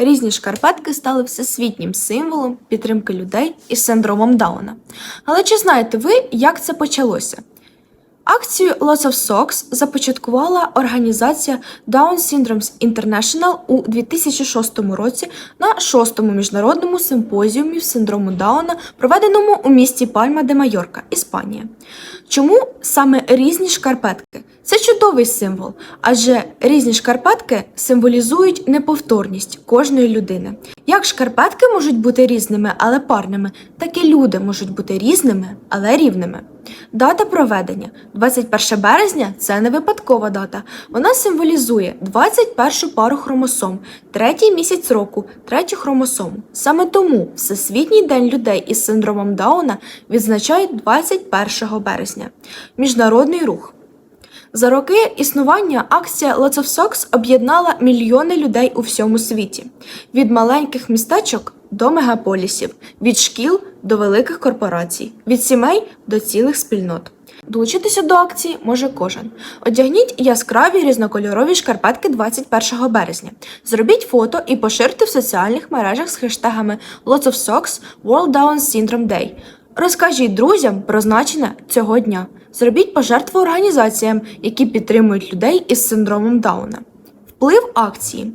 Різні шкарпетки стали всесвітнім символом підтримки людей із синдромом Дауна. Але чи знаєте ви, як це почалося? Акцію Lots of Socks започаткувала організація Down Syndromes International у 2006 році на шостому міжнародному симпозіумі синдрому Дауна, проведеному у місті Пальма де Майорка, Іспанія. Чому саме різні шкарпетки? Це чудовий символ, адже різні шкарпетки символізують неповторність кожної людини. Як шкарпетки можуть бути різними, але парними, так і люди можуть бути різними, але рівними. Дата проведення 21 березня це не випадкова дата. Вона символізує 21 пару хромосом, третій місяць року, третю хромосому. Саме тому Всесвітній день людей із синдромом Дауна відзначають 21 березня. Міжнародний рух. За роки існування акція Lots of Socks об'єднала мільйони людей у всьому світі, від маленьких містечок до мегаполісів, від шкіл до великих корпорацій, від сімей до цілих спільнот. Долучитися до акції може кожен. Одягніть яскраві різнокольорові шкарпетки 21 березня. Зробіть фото і поширте в соціальних мережах з хештегами Lots of Socks World Down Syndrome Day. Розкажіть друзям про значення цього дня. Зробіть пожертву організаціям, які підтримують людей із синдромом Дауна. Вплив акції.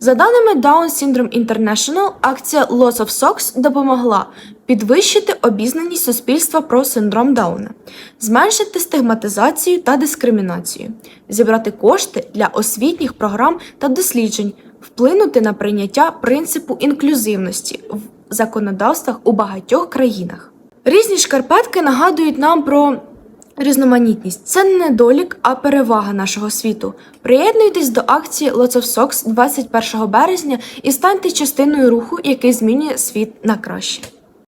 За даними Down Syndrome International, акція Lots of Socks допомогла підвищити обізнаність суспільства про синдром Дауна, зменшити стигматизацію та дискримінацію, зібрати кошти для освітніх програм та досліджень, вплинути на прийняття принципу інклюзивності в законодавствах у багатьох країнах. Різні шкарпетки нагадують нам про різноманітність. Це не недолік, а перевага нашого світу. Приєднуйтесь до акції Lots of Socks 21 березня і станьте частиною руху, який змінює світ на краще.